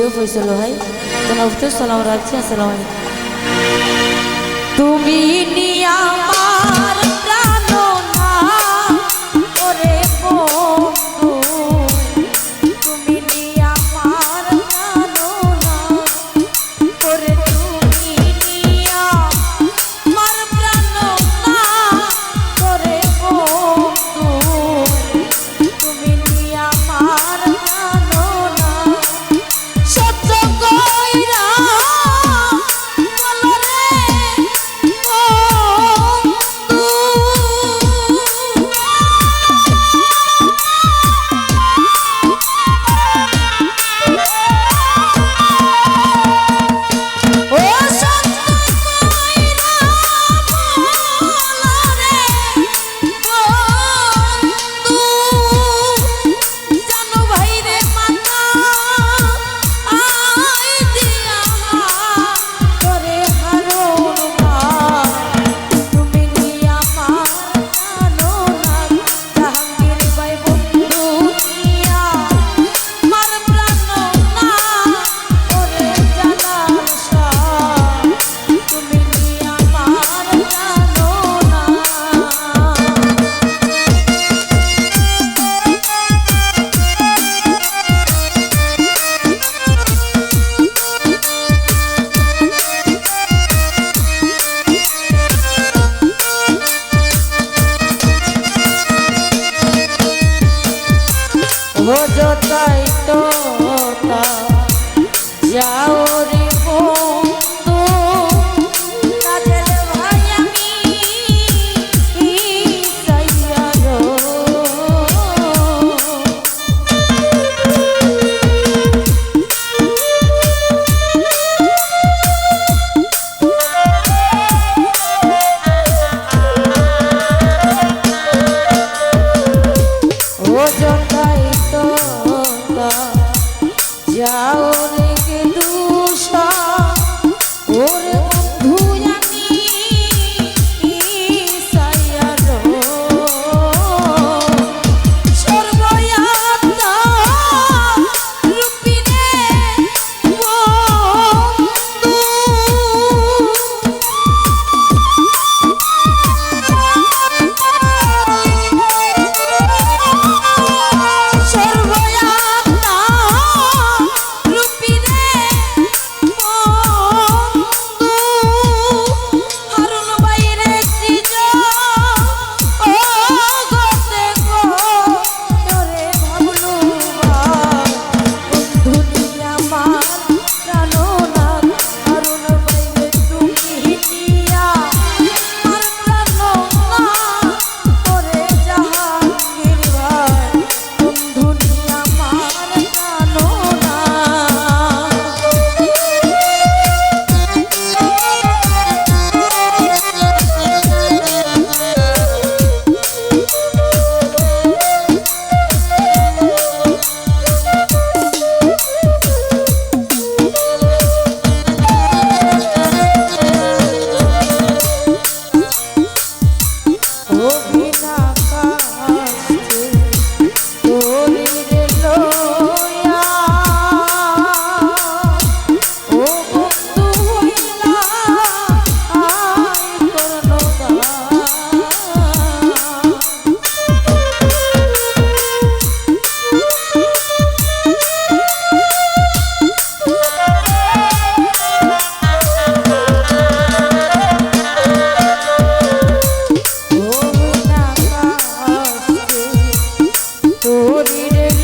video হয়েছিল হয় তোমার উঠতে সালাম রাখছি আসসালাম তুমি নিয়া আমার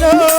ও